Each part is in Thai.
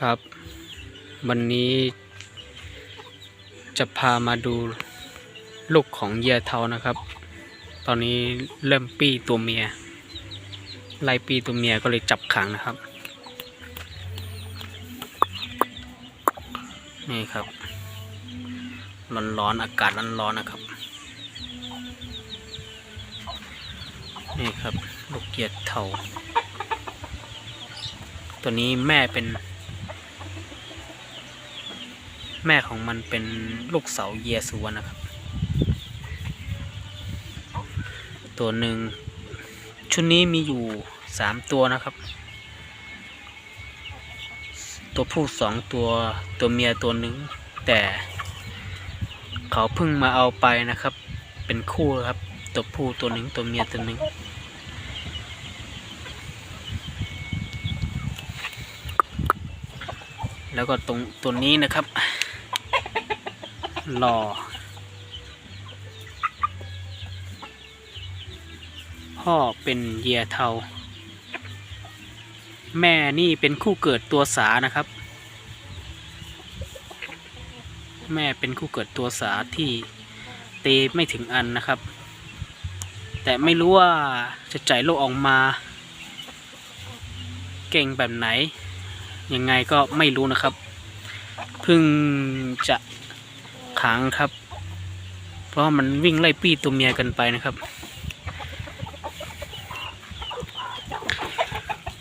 ครับ วันนี้จะพามาดูลูกของเหยยเทานะครับ ตอนนี้เริ่มปี้ตัวเมียไล่ปี้ตัวเมียก็เลยจับขังนะครับ นี่ครับ ร้อนๆอากาศร้อนๆนะครับ นี่ครับลูกเหยียดเทาตัวนี้แม่เป็น แม่ของมันเป็นลูกเสาเยซูวนะครับ ตัวหนึ่ง ชุดนี้มีอยู่สามตัวนะครับ ตัวผู้สองตัวตัวเมียตัวหนึ่ง แต่เขาเพิ่งมาเอาไปนะครับ เป็นคู่ครับ ตัวผู้ตัวหนึ่งตัวเมียตัวหนึ่งแล้วก็ตรงตัวนี้นะครับ รอ พ่อเป็นเหยียเทา แม่นี่เป็นคู่เกิดตัวสานะครับ แม่เป็นคู่เกิดตัวสาที่เตไม่ถึงอันนะครับ แต่ไม่รู้ว่าจะจ่ายโลกออกมา เก่งแบบไหน ยังไงก็ไม่รู้นะครับ เพิ่งจะ ขังครับ เพราะมันวิ่งไล่ปี้ตัวเมียกันไปนะครับ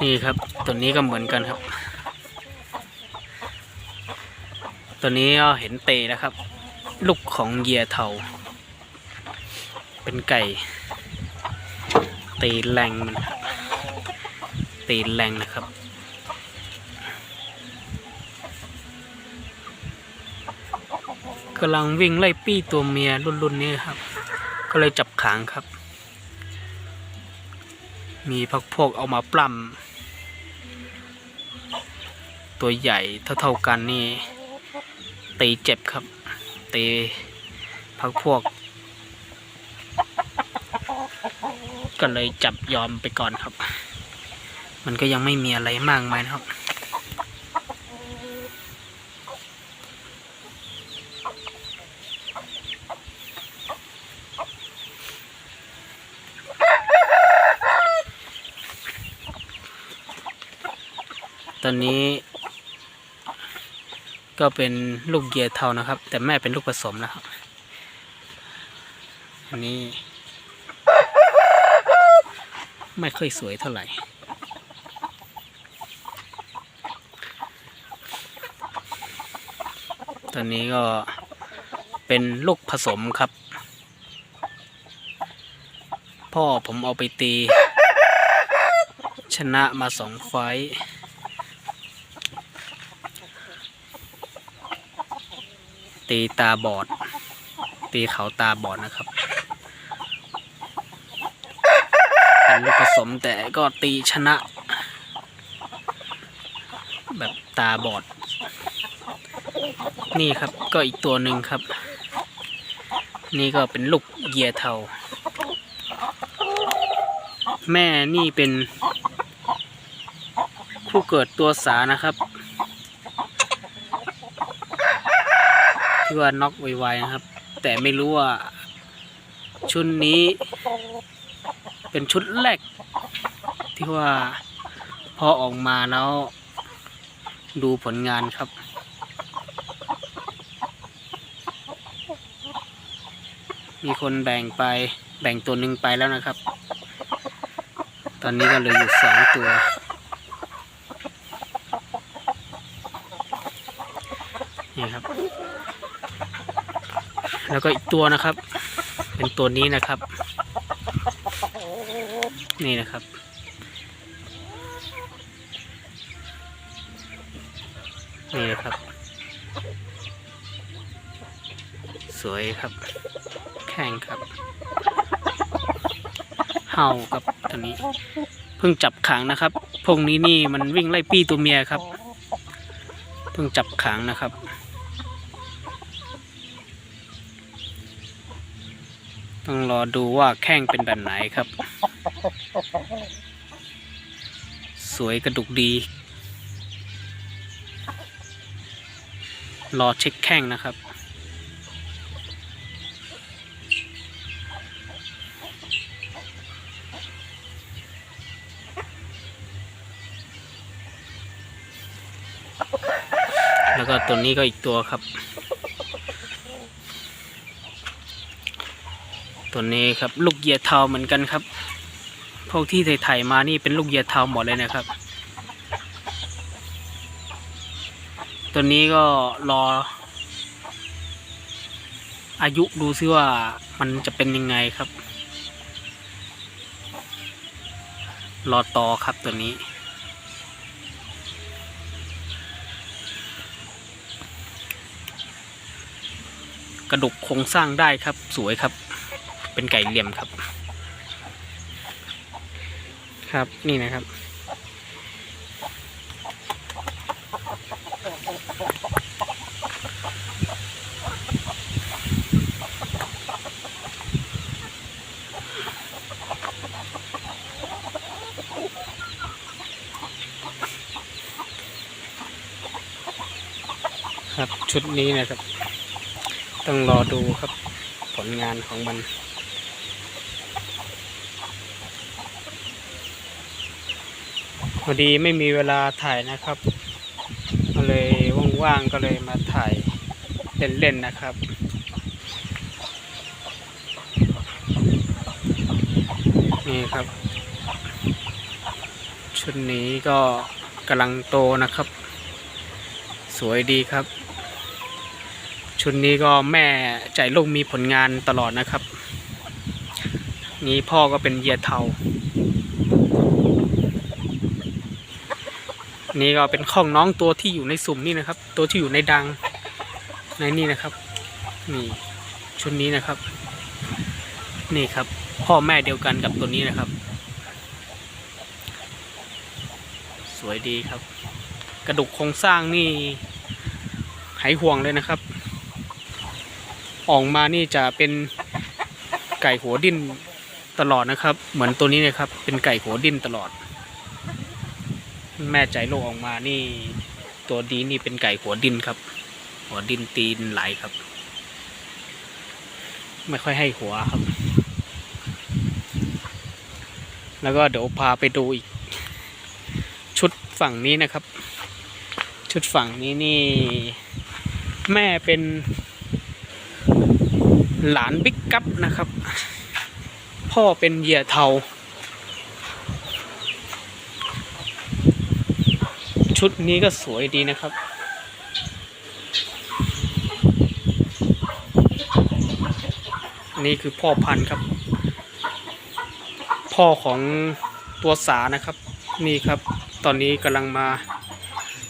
นี่ครับตัวนี้ก็เหมือนกันครับ ตัวนี้ก็เห็นเตนะครับ ลูกของเหยียเทาเป็นไก่ ตีแรงมันตีแรงนะครับ กำลังวิ่งไล่ปี้ตัวเมียรุ่นๆนี้ครับ ก็เลยจับขางครับ มีพักพวกเอามาปล้ำตัวใหญ่เท่าๆกันนี่ตีเจ็บครับตีพักพวก ก็เลยจับยอมไปก่อนครับ มันก็ยังไม่มีอะไรมากมายนะครับ ตอนนี้ ก็เป็นลูกเหยียเทานะครับ แต่แม่เป็นลูกผสมนะครับอันนี้ ไม่ค่อยสวยเท่าไหร่ตอนนี้ก็เป็นลูกผสมครับ พ่อผมเอาไปตี ชนะมาสองไฟ ตีตาบอด ตีเขาตาบอดนะครับเป็นลูกผสมแต่ก็ตีชนะ แบบตาบอด นี่ครับก็อีกตัวหนึ่งครับ นี่ก็เป็นลูกเยียเทา แม่นี่เป็นผู้เกิดตัวสานะครับ ที่ว่าน็อกไวๆนะครับ แต่ไม่รู้ว่า ชุดนี้ เป็นชุดแรก ที่ว่าพอออกมาแล้ว ดูผลงานครับมีคนแบ่งไปแบ่งตัวหนึ่งไปแล้วนะครับ ตอนนี้ก็เหลืออยู่สองตัว นี่ครับ แล้วก็อีกตัวนะครับ เป็นตัวนี้นะครับ นี่นะครับ นี่นะครับ สวยครับ แข่งครับเห่ากับตัวนี้ เพิ่งจับขังนะครับพวกนี้นี่มันวิ่งไล่ปี้ตัวเมียครับ เพิ่งจับขังนะครับ ต้องรอดูว่าแข้งเป็นแบบไหนครับ สวยกระดุกดี รอเช็คแข้งนะครับ แล้วก็ตัวนี้ก็อีกตัวครับ ตัวนี้ครับลูกเหยียดเทาเหมือนกันครับ พวกที่ไถ่ๆมานี่เป็นลูกเหยียดเทาหมดเลยนะครับ ตัวนี้ก็รอ อายุดูซิว่ามันจะเป็นยังไงครับ รอต่อครับตัวนี้กระดูกโครงสร้างได้ครับสวยครับ เป็นไก่เหลี่ยมครับ ครับนี่นะครับ ครับชุดนี้นะครับ ต้องรอดูครับผลงานของมัน พอดีไม่มีเวลาถ่ายนะครับ ก็เลยว่างๆก็เลยมาถ่ายเล่นๆนะครับนี่ครับ ชุดนี้ก็กำลังโตนะครับ สวยดีครับ ชุดนี้ก็แม่ใจลูกมีผลงานตลอดนะครับ นี่พ่อก็เป็นเยียเทา นี่ก็เป็นข้องน้องตัวที่อยู่ในสุ่มนี่นะครับ ตัวที่อยู่ในดังในนี่นะครับนี่ชุดนี้นะครับ นี่ครับ พ่อแม่เดียวกันกับตัวนี้นะครับ สวยดีครับ กระดูกโครงสร้างนี่หายห่วงเลยนะครับ ออกมานี่จะเป็นไก่หัวดิ้นตลอดนะครับ เหมือนตัวนี้เลยครับ เป็นไก่หัวดิ้นตลอด แม่ใจโลกออกมานี่ ตัวดีนี่เป็นไก่หัวดินครับ หัวดินตีนไหลครับ ไม่ค่อยให้หัวครับ แล้วก็เดี๋ยวพาไปดูอีก ชุดฝั่งนี้นะครับ ชุดฝั่งนี้นี่ แม่เป็น หลานบิ๊กกัปนะครับ พ่อเป็นเหยี่ยเทา ชุดนี้ก็สวยดีนะครับ นี่คือพ่อพันธุ์ครับ พ่อของตัวสานะครับ นี่ครับ ตอนนี้กำลังมา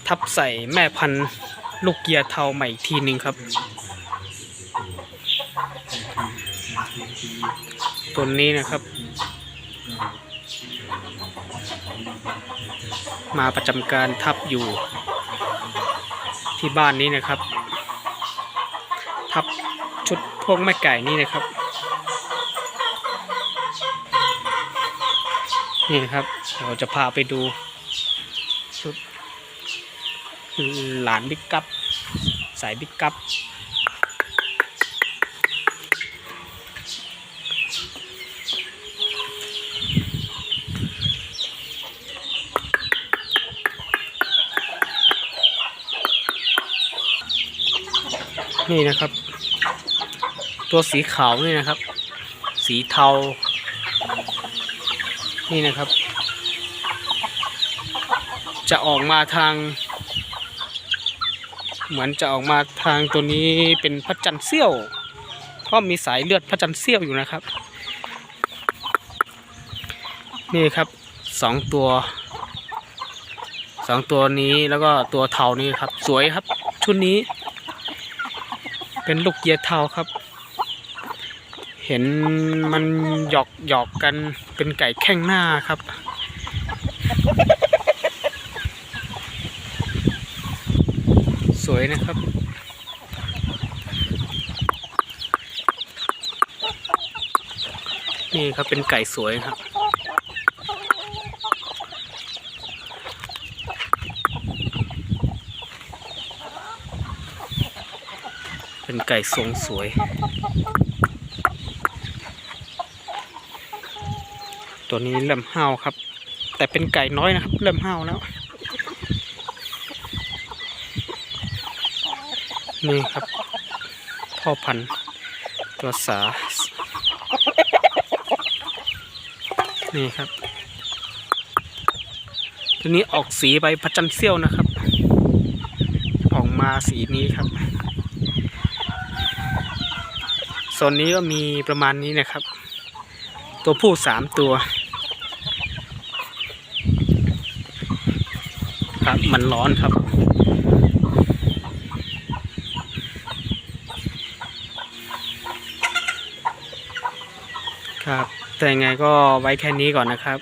ทับใส่แม่พันธุ์ลูกเกียร์เทาใหม่อีกทีหนึ่งครับ ตัวนี้นะครับ มาประจำการทับอยู่ที่บ้านนี้นะครับ ทับชุดพวกแม่ไก่นี่นะครับ นี่นะครับเราจะพาไปดูชุดหลานบิ๊กกัปสายบิ๊กกัป นี่นะครับ ตัวสีขาวนี่นะครับ สีเทา นี่นะครับ จะออกมาทาง เหมือนจะออกมาทางตัวนี้เป็นพระจันทร์เสี้ยวเพราะมีสายเลือดพระจันทร์เสี้ยวอยู่นะครับ นี่ครับสองตัวสองตัวนี้แล้วก็ตัวเทานี่ครับ สวยครับ ชุดนี้ เป็นลูกเกียร์เทาครับ เห็นมันหยอกหยอกกันเป็นไก่แข้งหน้าครับ สวยนะครับนี่ครับเป็นไก่สวยครับ เป็นไก่ทรงสวย ตัวนี้เริ่มห้าวครับ แต่เป็นไก่น้อยนะครับ เริ่มห้าวแล้ว นี่ครับ พ่อพันธุ์ตัวสา นี่ครับ ตัวนี้ออกสีใบพระจันทร์เสี้ยวนะครับ ออกมาสีนี้ครับ โซนนี้ก็มีประมาณนี้นะครับ ตัวผู้สามตัว ครับมันร้อนครับครับ แต่ยังไงก็ไว้แค่นี้ก่อนนะครับ